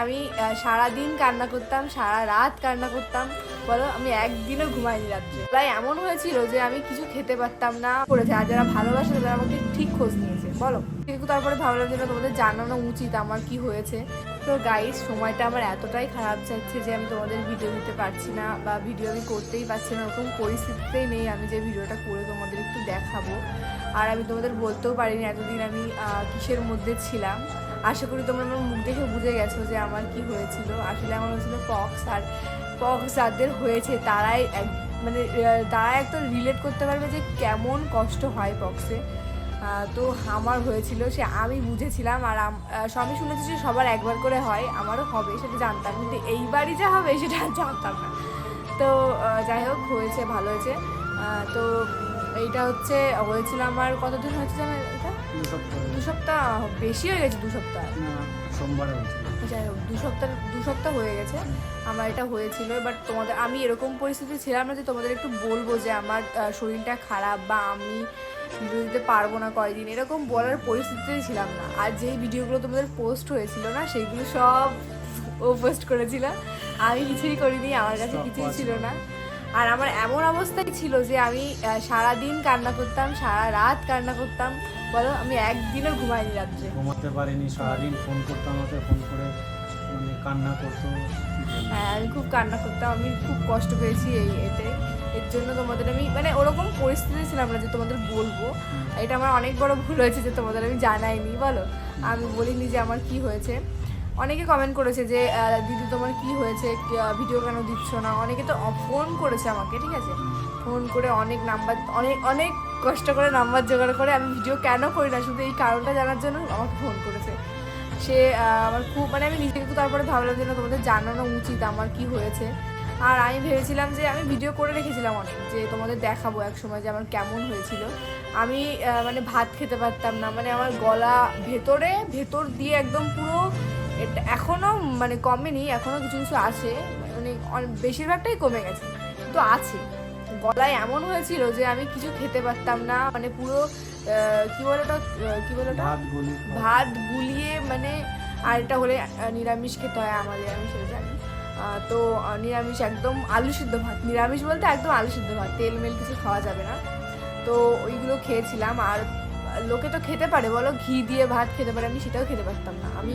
আমি সারাদিন কান্না করতাম, সারা রাত কান্না করতাম। বলো, আমি একদিনও ঘুমাইনি রাত্রে। প্রায় এমন হয়েছিল যে আমি কিছু খেতে পারতাম না করেছে আর যারা ভালোবাসে, তারা আমাকে ঠিক খোঁজ নিয়েছে। বলো, কিন্তু তারপরে ভাবলাম যে তোমাদের জানানো উচিত আমার কি হয়েছে। তো গাইস সময়টা আমার এতটাই খারাপ যাচ্ছে যে আমি তোমাদের ভিডিও দিতে পারছি না বা ভিডিও আমি করতেই পারছি না। ওরকম পরিস্থিতিতেই নেই। আমি যে ভিডিওটা করে তোমাদের একটু দেখাবো। আর আমি তোমাদের বলতেও পারিনি এতদিন আমি কিসের মধ্যে ছিলাম। আশা করি তোমরা আমার মুখ দেখে বুঝে গেছো যে আমার কি হয়েছিল। আসলে আমার হয়েছিল পক্স আর পক্স যাদের হয়েছে, তারাই মানে তারাই একদম রিলেট করতে পারবে যে কেমন কষ্ট হয় পক্সে। তো আমার হয়েছিল, সে আমি বুঝেছিলাম আর সবই শুনেছি যে সবার একবার করে হয়, আমারও হবে, সেটা জানতাম। কিন্তু এইবারই যা হবে, সেটা জানতাম না। তো যাই হোক, হয়েছে, ভালো হয়েছে। তো এইটা হচ্ছে হয়েছিল আমার কতদিন হয়েছে জানো এটা? দু সপ্তাহ। বেশি হয়ে গেছে দু সপ্তাহ। সোমবারে যাই হোক দু সপ্তাহ দু সপ্তাহ হয়ে গেছে। আমার এটা হয়েছিল বাট তোমাদের আমি এরকম পরিস্থিতি ছিলাম না যে তোমাদের একটু বলব যে আমার শরীরটা খারাপ বা আমি ভিডিও দিতে পারব না কয়দিন এরকম বলার পরিস্থিতিতেই ছিলাম না। আর যেই ভিডিওগুলো তোমাদের পোস্ট হয়েছিল না সেইগুলো সব ও পোস্ট করেছিল। আমি কিছুই করিনি আমার কাছে কিছুই ছিল। না। আর আমার এমন অবস্থায় ছিল যে আমি আহ, সারাদিন কান্না করতাম সারা রাত কান্না করতাম। বলো আমি একদিনও ঘুমাইনি রাত্রে। ঘুমাতে পারিনি সারাদিন ফোন করতাম আমাকে ফোন করে মানে কান্না করতো। হ্যাঁ আমি খুব কান্না করতাম আমি খুব কষ্ট পেয়েছি এই এতে। এর জন্য তোমাদের আমি মানে ওরকম পরিস্থিতি ছিলাম না যে তোমাদের বলব। এটা আমার অনেক বড় ভুল হয়েছে যে তোমাদের আমি জানাইনি বলো। আমি বলিনি যে আমার কি হয়েছে। অনেকে কমেন্ট করেছে যে দিদি তোমার কি হয়েছে? ভিডিও কেন দিচ্ছ না? অনেকে তো ফোন করেছে আমাকে, ঠিক আছে? ফোন করে অনেক নাম্বার অনেক অনেক কষ্ট করে নাম্বার জোগাড় করে আমি ভিডিও কেন করি না? শুধু এই কারণটা জানার জন্য আমাকে ফোন করেছে। সে আমার খুব মানে আমি নিজেকে তারপরে ভাবলাম যে তোমাদের জানানো উচিত আমার কি হয়েছে। আর আমি ভেবেছিলাম যে, আমি ভিডিও করে রেখেছিলাম অনেক, যে তোমাদের দেখাবো এক সময় যে আমার কেমন হয়েছিল। আমি মানে ভাত খেতে পারতাম না মানে আমার গলা ভেতরে, ভেতর দিয়ে একদম পুরো এটা এখনও মানে কমেনি এখনও কিছু কিছু আছে মানে বেশিরভাগটাই কমে গেছে তো আছে। গলায় এমন হয়েছিল যে আমি কিছু খেতে পারতাম না মানে পুরো কি বলে ওটা কি বলে ওটা ভাত গুলিয়ে মানে আর এটা হলে নিরামিষ খেতে হয় আমাদের আমি সেটা জানি। তো নিরামিষ একদম আলু সিদ্ধ ভাত। নিরামিষ বলতে একদম আলু সিদ্ধ ভাত তেল মেল কিছু খাওয়া যাবে না। তো ওইগুলো খেয়েছিলাম আর লোকে তো খেতে পারে, বলো, ঘি দিয়ে ভাত খেতে পারে, আমি সেটাও খেতে পারতাম না। আমি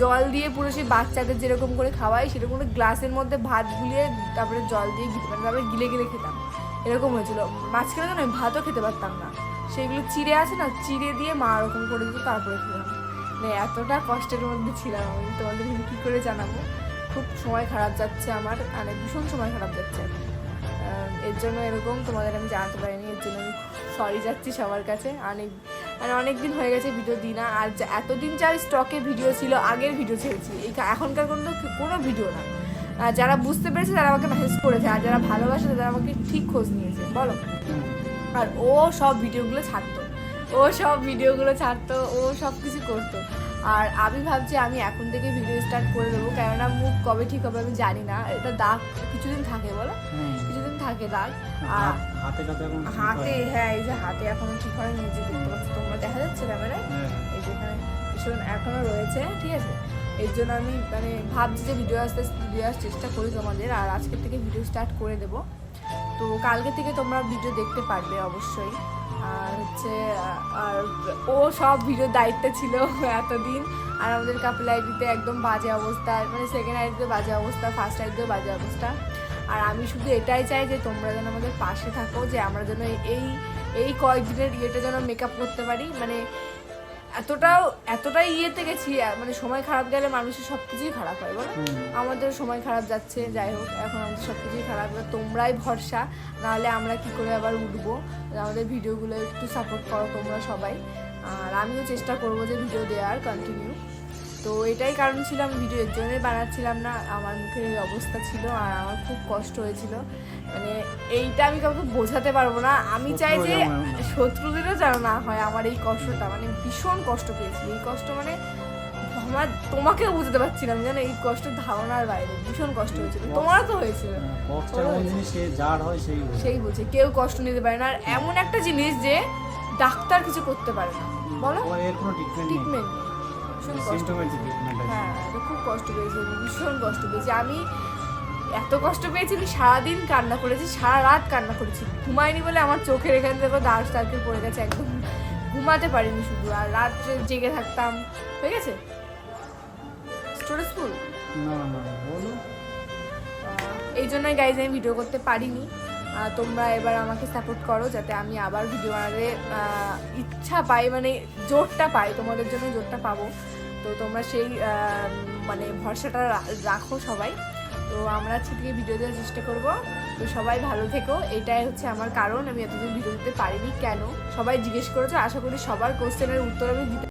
জল দিয়ে পুরো সেই বাচ্চাদের যেরকম করে খাওয়াই, সেরকম করে গ্লাসের মধ্যে ভাত গুলিয়ে তারপরে জল দিয়ে গিলে মানে তারপরে গিলে গিলে খেতাম। এরকম হয়েছিল। মাঝখানে তো নয়, ভাতও খেতে পারতাম না। সেগুলো চিড়ে আছে না, চিড়ে দিয়ে মা ওরকম করে দিত, তারপরে খেলাম মানে এতটা কষ্টের মধ্যে ছিলাম আমি, তোমাদের কী করে জানাব? খুব সময় খারাপ যাচ্ছে আমার মানে ভীষণ সময় খারাপ যাচ্ছে। এর জন্য এরকম তোমাদের আমি জানাতে পারিনি, এর জন্য আমি সরি যাচ্ছি সবার কাছে। অনেক মানে অনেক দিন হয়ে গেছে ভিডিও দিই না। আর এতদিন যার স্টকে ভিডিও ছিল, আগের ভিডিও ছেড়েছি। এই এখনকার কোনো কোনো ভিডিও না। আর যারা বুঝতে পেরেছে তারা আমাকে মেসেজ করেছে। আর যারা ভালোবাসে তারা আমাকে ঠিক খোঁজ নিয়েছে। বলো। আর ও সব ভিডিওগুলো ছাড়তো। ও সব ভিডিওগুলো ছাড়তো। ও সব কিছু করতো। আর আমি ভাবছি আমি এখন থেকে ভিডিও স্টার্ট করে দেবো। কেননা মুখ কবে ঠিক হবে আমি জানি না। এটা দাগ কিছুদিন থাকে বলো? কিছুদিন থাকে দাগ। আর হাতে হ্যাঁ এই যে হাতে এখনও ঠিক হয় নিজে দেখতে পাচ্ছি তোমরা দেখা যাচ্ছে ক্যামেরায় হ্যাঁ, এই যে এখানে ভীষণ এখনও রয়েছে ঠিক আছে? এর জন্য আমি মানে ভাবছি যে ভিডিও আসতে দেওয়ার চেষ্টা করি তোমাদের আর আজকের থেকে ভিডিও স্টার্ট করে দেবো। তো কালকে থেকে তোমরা ভিডিও দেখতে পারবে অবশ্যই। আর হচ্ছে, আর ও সব ভিডিওর দায়িত্বে ছিল এতদিন। আর আমাদের কাপিল আইডিতে একদম বাজে অবস্থা মানে সেকেন্ড আইডিতে বাজে অবস্থা ফার্স্ট আইডিতে বাজে অবস্থা। আর আমি শুধু এটাই চাই যে তোমরা যেন আমাদের পাশে থাকো, যে আমরা যেন এই এই কয়েকদিনের ইয়েটা যেন মেকআপ করতে পারি। মানে এতটাও এতটাই ইয়েতে গেছি মানে সময় খারাপ গেলে মানুষের সব কিছুই খারাপ হয় বলো? আমাদের সময় খারাপ যাচ্ছে যাই হোক এখন আমাদের সব কিছুই খারাপ তোমরাই ভরসা নাহলে আমরা কি করে আবার উঠবো? আমাদের ভিডিওগুলো একটু সাপোর্ট করো তোমরা সবাই। আর আমিও চেষ্টা করব যে ভিডিও দেওয়ার কন্টিনিউ তো এটাই কারণ ছিল আমি ভিডিও এর জন্যই বানাচ্ছিলাম না। আমার মুখের এই অবস্থা ছিল আর আমার খুব কষ্ট হয়েছিল। মানে এইটা আমি কাউকে বোঝাতে পারব না। আমি চাই যে। শত্রুদেরও যেন না হয় আমার এই কষ্টটা। মানে ভীষণ কষ্ট পেয়েছি। এই কষ্ট মানে আমার তোমাকেও বুঝতে পারছিলাম জানো এই কষ্ট ধারণার বাইরে। ভীষণ কষ্ট হয়েছিল। তোমারও তো হয়েছিল। হ্যাঁ, সেই বুঝে কেউ কষ্ট নিতে পারে না। আর এমন একটা জিনিস যে ডাক্তার কিছু করতে পারে না। বলো? ট্রিটমেন্ট নেই। ভীষণ কষ্ট হ্যাঁ খুব কষ্ট পেয়েছি ভীষণ কষ্ট পেয়েছি। আমি এত কষ্ট পেয়েছি আমি সারাদিন কান্না করেছি সারা রাত কান্না করেছি। ঘুমাইনি বলে আমার চোখের এখান থেকে দাঁড় সার্কেল পড়ে গেছে একদম ঘুমাতে পারিনি শুধু। আর রাত্রে জেগে থাকতাম হয়ে গেছে? স্টোরেজ ফুল এই জন্যই গাইজ আমি ভিডিও করতে পারিনি। তোমরা এবার আমাকে সাপোর্ট করো যাতে আমি আবার ভিডিও বানাতে ইচ্ছা পাই মানে জোরটা পাই তোমাদের জন্য জোরটা পাবো। তো তোমরা সেই মানে ভরসাটা রাখো সবাই। তো আমরা থেকে ভিডিও দেওয়ার চেষ্টা করব। তো সবাই ভালো থেকো। এটাই হচ্ছে আমার কারণ। আমি এতদিন ভিডিও দিতে পারিনি। কেন? সবাই জিজ্ঞেস করেছ। আশা করি সবার কোশ্চেনের উত্তর আমি দিতে